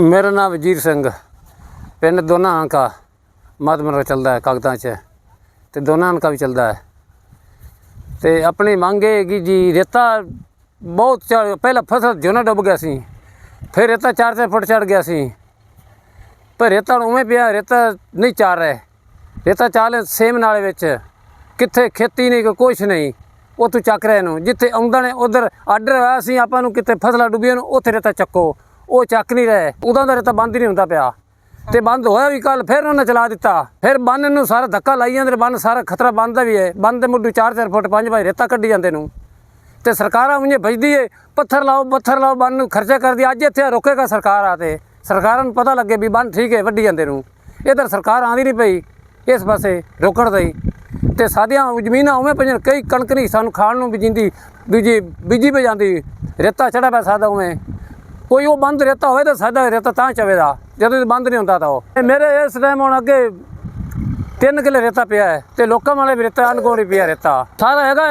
ਮੇਰਾ ਨਾਮ ਵਜੀਰ ਸਿੰਘ। ਪਿੰਡ ਦੋਨਾ ਹੰਕਾ ਮਤਮਰ ਚੱਲਦਾ ਹੈ ਕਾਗਜ਼ਾਂ 'ਚ। ਤੇ ਦੋਨਾ ਅੰਕਾ ਵੀ ਚੱਲਦਾ ਹੈ। ਤੇ ਆਪਣੀ ਮੰਗ ਇਹ ਹੈਗੀ ਜੀ ਰੇਤਾ ਬਹੁਤ ਚੜ੍ਹ- ਪਹਿਲਾਂ ਫਸਲ ਝੋਨਾ ਡੁੱਬ ਗਿਆ ਸੀ, ਫਿਰ ਰੇਤਾ 4-4 ਫੁੱਟ ਚੜ ਗਿਆ ਸੀ। ਪਰ ਰੇਤਾ ਹੁਣ ਉਵੇਂ ਪਿਆ, ਰੇਤਾ ਨਹੀਂ ਚਾਰ ਰਿਹਾ। ਰੇਤਾ ਚਾਲ ਸੇਮ ਨਾਲੇ ਵਿੱਚ। ਕਿੱਥੇ ਖੇਤੀ ਨਹੀਂ, ਕੋਈ ਕੁਛ ਨਹੀਂ। ਉਹ ਤੂੰ ਚੱਕ ਰਿਹਾ ਨੂੰ। ਜਿੱਥੇ ਆਉਂਦਾ ਨੇ, ਉਧਰ ਆਰਡਰ ਹੋਇਆ ਸੀ ਆਪਾਂ ਨੂੰ ਕਿਤੇ ਫਸਲਾਂ ਡੁੱਬੀਆਂ ਨੂੰ, ਉੱਥੇ ਰੇਤਾ ਚੱਕੋ। ਉਹ ਚੱਕ ਨਹੀਂ ਰਹੇ। ਉਦੋਂ ਦਾ ਰੇਤਾ ਬੰਦ ਹੀ ਨਹੀਂ ਹੁੰਦਾ ਪਿਆ। ਤੇ ਬੰਦ ਹੋਇਆ ਵੀ ਕੱਲ ਫਿਰ ਉਹਨਾਂ ਚਲਾ ਦਿੱਤਾ। ਫਿਰ ਬੰਨ ਨੂੰ ਸਾਰਾ ਧੱਕਾ ਲਾਈ ਜਾਂਦੇ ਬੰਨ ਸਾਰਾ ਖਤਰਾ ਬੰਦ ਦਾ ਵੀ ਹੈ ਬੰਨ ਦੇ ਮੁੱਢੂ 4-4 ਫੁੱਟ 5 ਭਾਈ ਰੇਤਾ ਕੱਢੀ ਜਾਂਦੇ ਨੂੰ। ਤੇ ਸਰਕਾਰਾਂ ਉਹਨੇ ਭਜਦੀ ਏ, ਪੱਥਰ ਲਾਓ ਪੱਥਰ ਲਾਓ, ਬੰਨ ਨੂੰ ਖਰਚਾ ਕਰਦੀ। ਅੱਜ ਇੱਥੇ ਰੋਕੇਗਾ ਸਰਕਾਰ ਆ ਤੇ। ਸਰਕਾਰਾਂ ਨੂੰ ਪਤਾ ਲੱਗੇ ਵੀ ਬੰਨ ਠੀਕ ਹੈ ਵੱਢੀ ਜਾਂਦੇ ਨੂੰ। ਇਧਰ ਸਰਕਾਰ ਆਂਦੀ ਨਹੀਂ ਪਈ, ਇਸ ਪਾਸੇ ਰੋਕਣ ਦਈ। ਤੇ ਸਾਡੀਆਂ ਜ਼ਮੀਨਾਂ ਉਵੇਂ ਪਈਆਂ ਕਈ ਕਣਕ ਨਹੀਂ ਸਾਨੂੰ ਖਾਣ ਨੂੰ ਬੀਜਿੰਦੀ ਦੂਜੀ ਬੀਜੀ ਪੈ ਜਾਂਦੀ। ਰੇਤਾ ਚੜਾ ਪਿਆ ਸਾਦਾ ਉਵੇਂ। ਕੋਈ ਉਹ ਬੰਦ ਰੇਤਾ ਹੋਵੇ ਤਾਂ ਸਾਡਾ ਰੇਤਾ ਤਾਂ ਚਵੇਦਾ ਜਦੋਂ ਬੰਦ ਨਹੀਂ ਹੁੰਦਾ ਤਾਂ ਉਹ। ਮੇਰੇ ਇਸ ਟਾਈਮ ਹੁਣ ਅੱਗੇ ਤਿੰਨ ਕਿੱਲੇ ਰੇਤਾ ਪਿਆ ਹੈ ਤੇ ਲੋਕਾਂ ਵਾਲੇ ਵੀ ਰੇਤਾ ਅਨਗੋਰੀ ਪਿਆ ਰੇਤਾ ਸਾਰਾ ਹੈਗਾ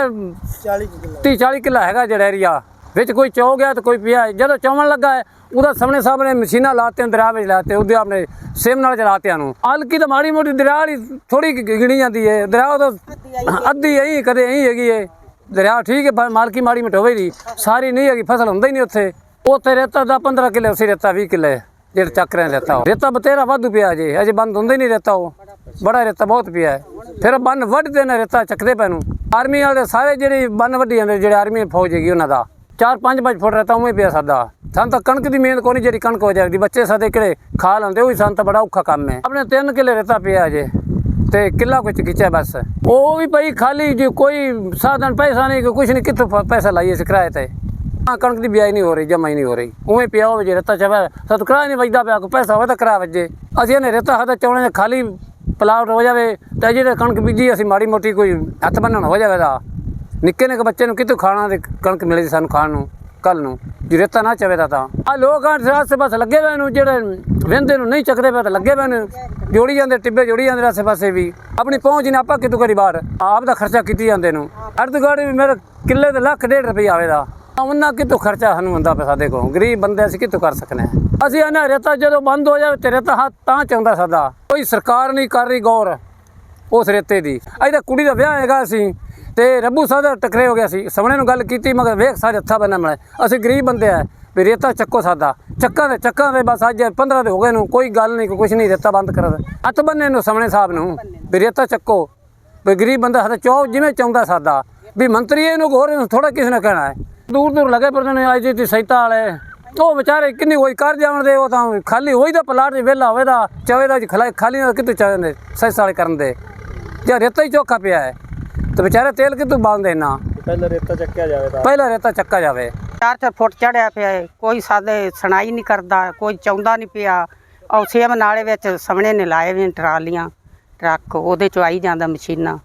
40 ਕਿਲੋ। 30 40 ਕਿੱਲਾ ਹੈਗਾ ਜਿਹੜਾ ਏਰੀਆ ਵਿੱਚ ਕੋਈ ਚੌ ਗਿਆ ਤੇ ਕੋਈ ਪਿਆ। ਜਦੋਂ ਚੌਵਣ ਲੱਗਾ ਹੈ ਉਹਦਾ ਸਾਹਮਣੇ ਸਾਹਮਣੇ ਮਸ਼ੀਨਾਂ ਲਾਤੇ ਦਰਿਆ ਵਿੱਚ ਲਾਤੇ ਉਹਦੇ ਆਪਣੇ ਸੇਮ ਨਾਲ ਚਲਾਤਿਆਂ ਨੂੰ। ਹਲਕੀ ਤਾਂ ਮਾੜੀ ਮੋਟੀ ਦਰਿਆ ਵਾਲੀ ਥੋੜੀ ਗਿਣੀ ਜਾਂਦੀ ਹੈ। ਦਰਿਆ ਤਾਂ ਅੱਧੀ ਐਂ ਕਦੇ ਐਂ ਹੈਗੀ ਹੈ। ਦਰਿਆ ਠੀਕ ਹੈ ਮਾਲਕੀ ਮਾੜੀ ਮਟੋਵੇ ਦੀ ਸਾਰੀ ਨਹੀਂ ਹੈਗੀ ਫਸਲ ਹੁੰਦਾ ਹੀ ਨਹੀਂ ਉੱਥੇ। ਉੱਥੇ ਰੇਤਾ ਦਾ 15 ਕਿੱਲੇ ਉਸੇ ਰੇਤਾ 20 ਕਿੱਲੇ ਜਿਹੜਾ ਚੱਕ ਰਹੇ ਰੇਤਾ ਰੇਤਾ ਬਤੇਰਾ ਵਾਧੂ ਪਿਆ ਜੇ ਅਜੇ ਬੰਦ ਹੁੰਦਾ ਹੀ ਨਹੀਂ ਰੇਤਾ ਉਹ। ਬੜਾ ਰੇਤਾ ਬਹੁਤ ਪਿਆ ਹੈ। ਫਿਰ ਬੰਨ ਵੱਢਦੇ ਨੇ ਰੇਤਾ, ਚੱਕਦੇ ਪੈ ਨੂੰ। ਆਰਮੀ ਵਾਲੇ ਸਾਰੇ ਜਿਹੜੇ ਬੰਨ ਵੱਢੀ ਜਾਂਦੇ ਜਿਹੜੇ ਆਰਮੀ ਫੌਜ ਹੈਗੀ ਉਹਨਾਂ ਦਾ 4-5 ਫੁੱਟ ਰੇਤਾ ਉਵੇਂ ਪਿਆ ਸਾਡਾ। ਸਾਨੂੰ ਤਾਂ ਕਣਕ ਦੀ ਮਿਹਨਤ ਕੋਈ ਜਿਹੜੀ ਕਣਕ ਹੋ ਜਾਂਦੀ ਬੱਚੇ ਸਾਡੇ ਕਿਹੜੇ ਖਾ ਲੈਂਦੇ, ਉਹ ਹੀ ਸਾਨੂੰ ਤਾਂ ਬੜਾ ਔਖਾ ਕੰਮ ਹੈ। ਆਪਣੇ 3 ਕਿੱਲੇ ਰੇਤਾ ਪਿਆ ਅਜੇ ਤੇ ਕਿੱਲਾ ਕੁਝ ਖਿੱਚਿਆ ਬਸ। ਉਹ ਵੀ ਭਾਈ ਖਾਲੀ ਜੇ ਕੋਈ ਸਾਧਨ, ਪੈਸਾ ਨਹੀਂ, ਕੋਈ ਕੁਛ ਨਹੀਂ, ਕਿੱਥੋਂ ਪੈਸਾ ਲਾਈਏ ਅਸੀਂ ਕਿਰਾਏ ਤੇ। ਕਣਕ ਦੀ ਬਿਆਈ ਨਹੀਂ ਹੋ ਰਹੀ ਜਮਾ ਹੀ ਨਹੀਂ ਹੋ ਰਹੀ। ਉਵੇਂ ਪਿਆ ਹੋਵੇ ਜੇ ਰੇਤਾ ਚਵਾ ਸਤ ਕਿਰਾਇਆ ਨਹੀਂ ਵੱਜਦਾ ਪਿਆ, ਕੋਈ ਪੈਸਾ ਹੋਵੇ ਤਾਂ ਕਿਰਾਇਆ ਵੱਜੇ। ਅਸੀਂ ਇਹਨੇ ਰੇਤਾ ਹੱਥ ਚਾਉਣੇ ਦੇ ਖਾਲੀ ਪਲਾਟ ਹੋ ਜਾਵੇ, ਤੇ ਜਿਹੜੇ ਕਣਕ ਬੀਜੀ, ਅਸੀਂ ਮਾੜੀ ਮੋਟੀ ਕੋਈ ਹੱਥ ਬੰਨਣ ਹੋ ਜਾਵੇ ਦਾ ਨਿੱਕੇ ਨਿੱਕੇ ਬੱਚੇ ਨੂੰ ਕਿੱਥੋਂ ਖਾਣਾ ਤੇ ਕਣਕ ਮਿਲੇ ਸਾਨੂੰ ਖਾਣ ਨੂੰ, ਕੱਲ ਨੂੰ। ਜੇ ਰੇਤਾ ਨਾ ਚਵੇ ਤਾਂ। ਤਾਂ ਆ ਲੋਕ ਆ ਆਸੇ ਪਾਸੇ ਲੱਗੇ ਹੋਏ ਨੂੰ ਜਿਹੜੇ ਵਹਿੰਦੇ ਨੂੰ ਨਹੀਂ ਚੱਕਦੇ ਪਏ ਤਾਂ ਲੱਗੇ ਹੋਏ ਨੇ। ਜੋੜੀ ਜਾਂਦੇ, ਟਿੱਬੇ ਜੋੜੀ ਜਾਂਦੇ ਆਸੇ ਪਾਸੇ ਵੀ। ਆਪਣੀ ਪਹੁੰਚ ਨਹੀਂ, ਆਪਾਂ ਕਿਤੋਂ ਕਰੀ ਬਾਹਰ? ਆਪ ਦਾ ਖਰਚਾ ਕੀਤੀ ਜਾਂਦੇ ਨੂੰ। ਅਰਧਗੜ ਵੀ ਮੇਰੇ ਕਿੱਲੇ ਦੇ ਲੱਖ ਡੇਢ ਰੁਪਏ ਆਵੇਦਾ। ਉਹਨਾਂ ਕਿਤੋਂ ਖਰਚਾ ਸਾਨੂੰ ਹੁੰਦਾ ਪਿਆ ਸਾਡੇ ਕੋਲ? ਗਰੀਬ ਬੰਦੇ ਅਸੀਂ ਕਿਤੋਂ ਕਰ ਸਕਨੇ ਹਾਂ ਅਸੀਂ ਇਹਨਾਂ ਰੇਤਾ ਜਦੋਂ ਬੰਦ ਹੋ ਜਾਵੇ ਤੇ ਰੇਤਾ ਹੱਥ ਤਾਂ ਚਾਹੁੰਦਾ ਸਾਡਾ। ਕੋਈ ਸਰਕਾਰ ਨਹੀਂ ਕਰ ਰਹੀ ਗੌਰ ਉਸ ਰੇਤੇ ਦੀ। ਅਜੇ ਤਾਂ ਕੁੜੀ ਦਾ ਵਿਆਹ ਹੈਗਾ ਸੀ ਤੇ ਰੱਬੂ ਸਾਹਿਬ ਦਾ ਟਕਰੇ ਹੋ ਗਿਆ ਸੀ। ਸਾਹਮਣੇ ਨੂੰ ਗੱਲ ਕੀਤੀ, ਮਗਰ ਵੇਖ ਸਾਡੇ ਹੱਥਾਂ ਬੰਨਾ ਮਿਲੇ ਅਸੀਂ ਗਰੀਬ ਬੰਦੇ ਆ, ਵੀ ਰੇਤਾ ਚੱਕੋ ਸਾਦਾ ਚੱਕਾਂ ਦੇ ਚੱਕਾਂ ਦੇ, ਬਸ ਅੱਜ 15 ਦੇ ਹੋ ਗਏ ਨੂੰ। ਕੋਈ ਗੱਲ ਨਹੀਂ ਕੋਈ ਕੁਛ ਨਹੀਂ, ਰੇਤਾ ਬੰਦ ਕਰ ਹੱਥ ਬੰਨੇ ਨੂੰ ਸਾਹਮਣੇ ਸਾਹਿਬ ਨੂੰ, ਵੀ ਰੇਤਾ ਚੱਕੋ। ਵੀ ਗਰੀਬ ਬੰਦਾ ਸਾਡਾ ਚੋ ਜਿਵੇਂ ਚਾਹੁੰਦਾ ਸਾਦਾ ਵੀ ਮੰਤਰੀ ਇਹਨੂੰ ਹੋਰ ਥੋੜਾ ਕਿਸੇ ਨੇ ਕਹਿਣਾ ਹੈ। ਦੂਰ ਦੂਰ ਲੱਗੇ ਪਰ ਨੇ ਅੱਜ ਦੀ ਸਹਾਇਤਾ ਵਾਲੇ। ਉਹ ਵਿਚਾਰੇ ਕਿੰਨੀ ਹੋਈ ਕਰ ਜਾਣ ਦੇ ਉਹ ਤਾਂ ਖਾਲੀ ਹੋਈ ਦਾ ਪਲਾਟ ਜੇ ਵਿਹਲਾ ਹੋਵੇ ਦਾ ਚਵੇ ਦਾ ਖਲਾ- ਖਾਲੀ ਨਾਲ ਕਿਤੋਂ ਚਾਹੁੰਦੇ ਸਹਾਇਤਾ ਵਾਲੇ ਕਰਨ ਦੇ। ਜੇ ਰੇਤਾ ਹੀ ਚੋਖਾ ਪਿਆ ਹੈ। ਤੇ ਵਿਚਾਰੇ ਤੇਲ ਕਿਤੋਂ ਬਾਂਦੇ ਨਾ ਪਹਿਲਾਂ ਰੇਤਾ ਚੱਕਿਆ ਜਾਵੇ ਤਾਂ। ਪਹਿਲਾਂ ਰੇਤਾ ਚੱਕਾ ਜਾਵੇ। ਚਾਰ ਚਾਰ ਫੁੱਟ ਚੜਿਆ ਪਿਆ ਏ ਕੋਈ ਸਾਡੇ ਸੁਣਾਈ ਨਹੀਂ ਕਰਦਾ ਕੋਈ ਚਾਹੁੰਦਾ ਨਹੀਂ ਪਿਆ। ਉਹ ਸੇਮ ਨਾਲੇ ਵਿੱਚ ਸਾਹਮਣੇ ਨੇ ਲਾਏ ਵੀ ਟਰਾਲੀਆਂ ਟਰੱਕ ਉਹਦੇ ਚ ਆਈ ਜਾਂਦਾ ਮਸ਼ੀਨਾਂ।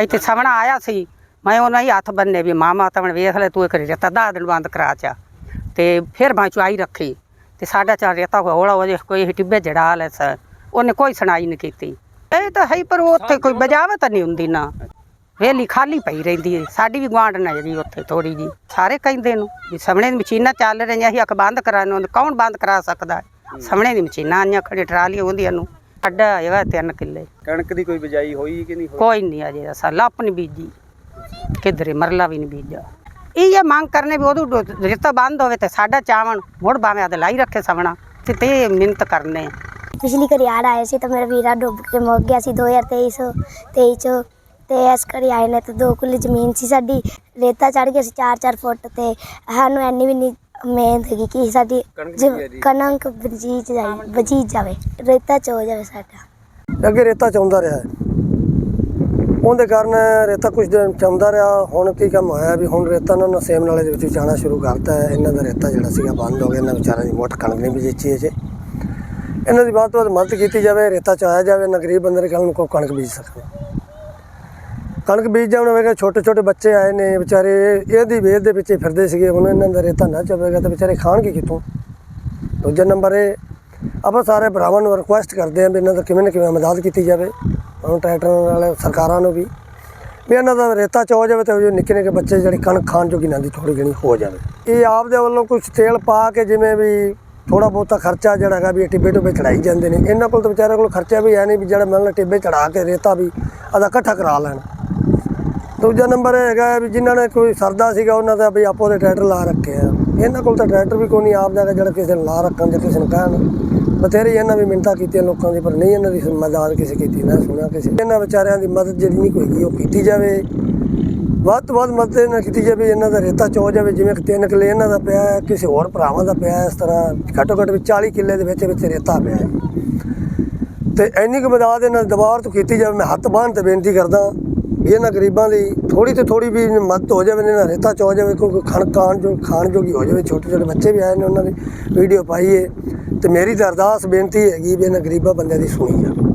ਇੱਥੇ ਸਾਹਮਣਾ ਆਇਆ ਸੀ। ਮੈਂ ਉਹਨਾਂ ਹੀ ਹੱਥ ਬੰਨੇ ਵੀ ਮਾਮਾ ਤਾਂ ਵੇਖ ਲੈ ਤੂੰ ਇੱਕ ਰੇਤਾ ਦਸ ਦਿਨ ਬੰਦ ਕਰਾ ਚਾ ਤੇ ਫਿਰ ਮੈਂ ਚੁਆਈ ਰੱਖੀ ਤੇ ਸਾਡਾ ਚਾਰ ਰੇਤਾ ਹੌਲਾ ਹੋ ਜੇ ਕੋਈ ਟਿੱਬੇ ਜੜਾ ਲੈ ਸ। ਉਹਨੇ ਕੋਈ ਸੁਣਾਈ ਨਹੀਂ ਕੀਤੀ। ਇਹ ਤਾਂ ਹੈ ਪਰ ਉਹ ਉੱਥੇ ਕੋਈ ਬਜਾਵਤ ਨਹੀਂ ਹੁੰਦੀ ਨਾ। ਵੇਲੀ ਖਾਲੀ ਪਈ ਰਹਿੰਦੀ ਹੈ ਸਾਡੀ ਵੀ ਗੁਆਂਢ ਨਾ ਜੀ ਉੱਥੇ ਥੋੜੀ ਜੀ ਸਾਰੇ ਕਹਿੰਦੇ ਨੂੰ ਵੀ ਸਾਹਮਣੇ ਦੀ ਮਸ਼ੀਨਾਂ ਚੱਲ ਰਹੀਆਂ ਸੀ ਅੱਖ ਬੰਦ ਕਰਾਉਣ ਨੂੰ ਕੌਣ ਬੰਦ ਕਰਾ ਸਕਦਾ? ਸਾਹਮਣੇ ਦੀ ਮਸ਼ੀਨਾਂ ਆਈਆਂ ਖੜੀ ਟਰਾਲੀਆਂ ਹੁੰਦੀਆਂ ਨੂੰ। ਅੱਡਾ ਹੈਗਾ ਤਿੰਨ ਕਿੱਲੇ। ਕਣਕ ਦੀ ਕੋਈ ਬਿਜਾਈ ਹੋਈ ਕਿ ਨਹੀਂ ਹੋਈ? ਕੋਈ ਨਹੀਂ ਅਜੇ ਅਸਾਂ ਲੱਪ ਨਹੀਂ ਬੀਜੀ। ਕਿਧਰੇ ਮਰਲਾ ਵੀ ਨਹੀਂ ਬੀਜਾ ਇਹ ਇਹ ਮੰਗ ਕਰਨੇ ਵੀ ਉਹਦੋਂ ਰੇਤਾ ਬੰਦ ਹੋਵੇ ਤੇ ਸਾਡਾ ਚਾਵਣ ਮੁੜ ਬਾਵੇਂ ਆਦ ਲਾਈ ਰੱਖੇ ਸਵਣਾ ਤੇ ਤੇ ਮਿਹਨਤ ਕਰਨੇ ਪਿਛਲੀ ਵਾਰੀ ਹੜ੍ਹ ਆਏ ਸੀ ਤਾਂ ਮੇਰਾ ਵੀਰਾ ਡੁੱਬ ਕੇ ਮੁੱਕ ਗਿਆ ਸੀ 2023 23 ਚ। ਤੇ ਇਸ ਕਰੀ ਆਏ ਨੇ ਤੇ ਦੋ ਕੁੱਲੀ ਜ਼ਮੀਨ ਸੀ ਸਾਡੀ ਰੇਤਾ ਚੜ ਗਿਆ ਸੀ 4-4 ਫੁੱਟ ਤੇ। ਸਾਨੂੰ ਐਨੀ ਵੀ ਨਹੀਂ ਮਿਹਨਤ ਹੈਗੀ ਕਿ ਸਾਡੀ ਕਣਕ ਬਜੀਜ ਜਾਈ ਬਜੀਜ ਜਾਵੇ ਰੇਤਾ ਚ ਹੋ ਜਾਵੇ ਸਾਡਾ। ਅੱਗੇ ਰੇਤਾ ਚਾਉਂਦਾ ਰਿਹਾ। ਹੈ। ਉਹਦੇ ਕਾਰਨ ਰੇਤਾ ਕੁਝ ਦਿਨ ਚਾਉਂਦਾ ਰਿਹਾ। ਹੁਣ ਕੀ ਕੰਮ ਹੋਇਆ ਵੀ ਹੁਣ ਰੇਤਾ ਉਹਨਾਂ ਨੇ ਸੇਮ ਨਾਲੇ ਦੇ ਵਿੱਚ ਜਾਣਾ ਸ਼ੁਰੂ ਕਰਤਾ ਹੈ। ਇਹਨਾਂ ਦਾ ਰੇਤਾ ਜਿਹੜਾ ਸੀਗਾ ਬੰਦ ਹੋ ਗਿਆ। ਇਹਨਾਂ ਵਿਚਾਰਿਆਂ ਦੀ ਮੁੱਠ ਕਣਕ ਨਹੀਂ ਬੀਜੀ ਅਜੇ ਇਹਨਾਂ ਦੀ ਵੱਧ ਤੋਂ ਵੱਧ ਮਦਦ ਕੀਤੀ ਜਾਵੇ, ਰੇਤਾ ਚਾਇਆ ਜਾਵੇ, ਨਾ ਗਰੀਬ ਬੰਦੇ ਦੇ ਕੱਲ ਨੂੰ ਕੋਈ ਕਣਕ ਬੀਜ ਸਕਦਾ। ਕਣਕ ਬੀਜ ਜਾਣ ਹੋਵੇਗਾ ਛੋਟੇ ਛੋਟੇ ਬੱਚੇ ਆਏ ਨੇ, ਵਿਚਾਰੇ ਇਹਦੀ ਵੇਦ ਦੇ ਵਿੱਚ ਫਿਰਦੇ ਸੀਗੇ। ਹੁਣ ਇਹਨਾਂ ਦਾ ਰੇਤਾ ਨਾ ਚਵੇਗਾ ਤਾਂ ਵਿਚਾਰੇ ਖਾਣਗੇ ਕਿੱਥੋਂ? ਦੂਜਾ ਨੰਬਰ ਇਹ, ਆਪਾਂ ਸਾਰੇ ਭਰਾਵਾਂ ਨੂੰ ਰਿਕੁਐਸਟ ਕਰਦੇ ਆਂ ਵੀ ਇਹਨਾਂ ਦਾ ਕਿਵੇਂ ਨਾ ਕਿਵੇਂ ਮਦਦ ਕੀਤੀ ਜਾਵੇ। ਹੁਣ ਟਰੈਕਟਰ ਵਾਲੇ ਸਰਕਾਰਾਂ ਨੂੰ ਵੀ ਵੀ ਇਹਨਾਂ ਦਾ ਰੇਤਾ ਚੋ ਜਾਵੇ ਤੇ ਉਹ ਜੋ ਨਿੱਕੇ ਨਿੱਕੇ ਬੱਚੇ ਜਿਹੜੇ ਕਣਕ ਖਾਣ ਜੋਗੀ ਨਾ ਦੀ ਥੋੜੀ ਜਣੀ ਹੋ ਜਾਵੇ। ਇਹ ਆਪ ਦੇ ਵੱਲੋਂ ਕੁਝ ਤੇਲ ਪਾ ਕੇ ਜਿਵੇਂ ਵੀ ਥੋੜਾ ਬਹੁਤਾ ਖਰਚਾ ਜਿਹੜਾ ਹੈਗਾ ਵੀ ਇਹ ਟਿੱਬੇ ਟੁੱਬੇ ਚੜਾਈ ਜਾਂਦੇ ਨੇ। ਇਹਨਾਂ ਕੋਲ ਤਾਂ ਵਿਚਾਰਿਆਂ ਕੋਲ ਖਰਚਾ ਵੀ ਹੈ ਨਹੀਂ ਵੀ ਜਿਹੜਾ ਮੰਨ ਲਾ ਟਿੱਬੇ ਚੜਾ ਕੇ ਰੇਤਾ ਵੀ ਆਦਾ ਇਕੱਠਾ ਕਰਾ ਲੈਣ। ਦੂਜਾ ਨੰਬਰ ਇਹ ਹੈਗਾ ਵੀ ਜਿਨ੍ਹਾਂ ਨੇ ਕੋਈ ਸਰਦਾ ਸੀਗਾ ਉਹਨਾਂ ਦਾ ਵੀ ਆਪੋ ਦੇ ਟਰੈਕਟਰ ਲਾ ਰੱਖੇ ਆ। ਇਹਨਾਂ ਕੋਲ ਤਾਂ ਟਰੈਕਟਰ ਵੀ ਕੋਈ ਨਹੀਂ, ਆਪ ਜਾ ਕੇ ਜਿਹੜਾ ਕਿਸੇ ਨੂੰ ਲਾ ਰੱਖਣ ਜਾਂ ਕਿਸੇ ਨੂੰ ਕਹਿਣ। ਬਥੇਰੇ ਇਹਨਾਂ ਵੀ ਮਿੰਤਾ ਕੀਤੀਆਂ ਲੋਕਾਂ ਦੀ, ਪਰ ਨਹੀਂ ਇਹਨਾਂ ਦੀ ਮਦਦ ਕਿਸੇ ਕੀਤੀ ਨਾ ਸੁਣਿਆ ਕਿਸੇ ਇਹਨਾਂ ਵਿਚਾਰਿਆਂ ਦੀ ਮਦਦ ਜਿਹੜੀ ਨਹੀਂ ਕੋਈ ਉਹ ਕੀਤੀ ਜਾਵੇ। ਵੱਧ ਤੋਂ ਵੱਧ ਮਦਦ ਇਹਨਾਂ ਕੀਤੀ ਜਾਵੇ, ਇਹਨਾਂ ਦਾ ਰੇਤਾ ਚੋ ਜਾਵੇ, ਜਿਵੇਂ ਕਿ ਤਿੰਨ ਕਿੱਲੇ ਇਹਨਾਂ ਦਾ ਪਿਆ ਹੈ, ਕਿਸੇ ਹੋਰ ਭਰਾਵਾਂ ਦਾ ਪਿਆ ਇਸ ਤਰ੍ਹਾਂ ਘੱਟੋ ਘੱਟ ਵੀ 40 ਕਿੱਲੇ ਦੇ ਵਿੱਚ ਵਿੱਚ ਰੇਤਾ ਪਿਆ ਹੈ। ਤੇ ਇੰਨੀ ਕੁ ਮਦਦ ਇਹਨਾਂ ਦਬਾਰ ਤੋਂ ਕੀਤੀ ਜਾਵੇ, ਮੈਂ ਹੱਥ ਬਾਂਹ ਤੇ ਬੇਨਤੀ ਕਰਦਾ। ਵੀ ਇਹਨਾਂ ਗਰੀਬਾਂ ਦੀ ਥੋੜੀ ਤੇ ਥੋੜੀ ਵੀ ਮਦਦ ਹੋ ਜਾਵੇ, ਇਹਨਾਂ ਰੇਤਾ ਚੋ ਜਾਵੇ, ਕੋਈ ਖਾਣ ਖਾਣ ਜੋ, ਖਾਣ ਜੋਗੀ ਹੋ ਜਾਵੇ, ਛੋਟੇ ਛੋਟੇ ਬੱਚੇ ਵੀ ਆਏ ਨੇ ਉਹਨਾਂ ਦੀ, ਵੀਡੀਓ ਪਾਈਏ ਤੇ ਮੇਰੀ ਤਾਂ ਅਰਦਾਸ, ਬੇਨਤੀ ਹੈਗੀ ਵੀ ਇਹਨਾਂ ਗਰੀਬਾਂ ਬੰਦਿਆਂ ਦੀ ਸੁਣੀ ਜਾਵੇ।